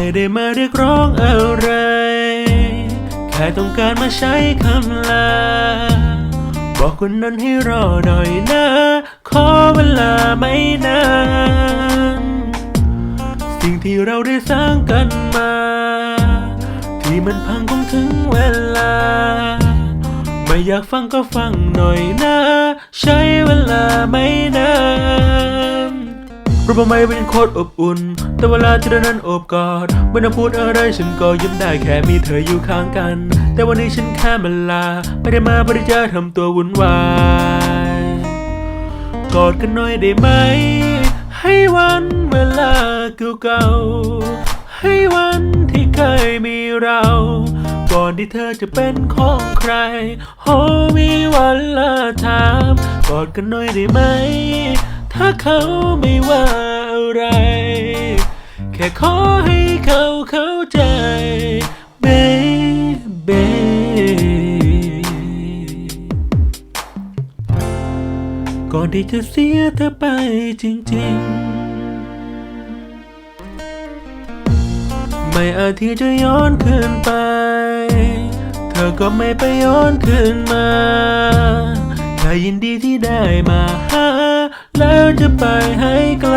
ไม่ได้มาเรียกร้องอะไร แค่ต้องการมาใช้คำลา บอกคนนั้นให้รอหน่อยนะ ขอเวลาไม่นาน สิ่งที่เราได้สร้างกันมา ที่มันพังคงถึงเวลา ไม่อยากฟังก็ฟังหน่อยนะ ใช้เวลาไม่นาน รูปไม่เป็นโคตรอบอุ่น แต่เวลาที่เรานั้นโอบกอดไม่ต้องพูดอะไรฉันก็ยิ้มได้แค่มีเธออยู่ข้างกัน แต่วันนี้ฉันแค่มาลา ไม่ได้มาเพื่อที่จะทำตัววุ่นวายกอดกันหน่อยได้ไหม ให้วันเวลาเก่าๆให้วันที่เคยมีเรา ก่อนที่เธอจะเป็นของใครโอ้มีวันละถามกอดกันหน่อยได้ไหม ถ้าเขาไม่ว่าอะไร แค่ขอให้เขาเข้าใจ baby ก่อนที่จะเสียเธอไปจริงๆ ไม่อาจที่จะย้อนคืนไป เธอก็ไม่ไปย้อนคืนมาแค่ยินดีที่ได้ม จะไปให้ไกล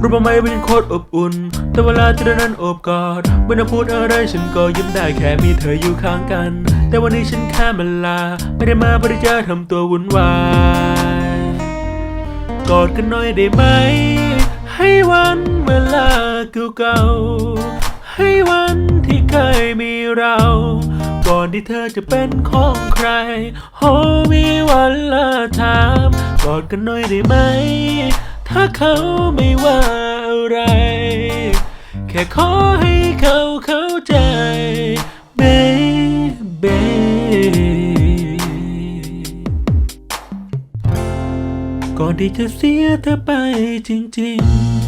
รูปไม่เป็นโคตรอบอุ่น แต่เวลาที่เรานั้นโอบกอดไม่ต้องพูดอะไรฉันก็ยิ้มได้แค่มีเธออยู่ข้างกัน แต่วันนี้ฉันแค่มาลา ไม่ได้มาเพื่อจะทำตัววุ่นวาย กอดกันหน่อยได้ไหม ให้วันเวลาเก่าๆให้วันที่เคยมีเรา ก่อนที่เธอจะเป็นของใครโอ้มีวันละถามกอดกันหน่อยได้ไหม ถ้าเขาไม่ว่าอะไร แค่ขอให้เขาเข้าใจ baby ก่อนที่จะเสียเธอไปจริงๆ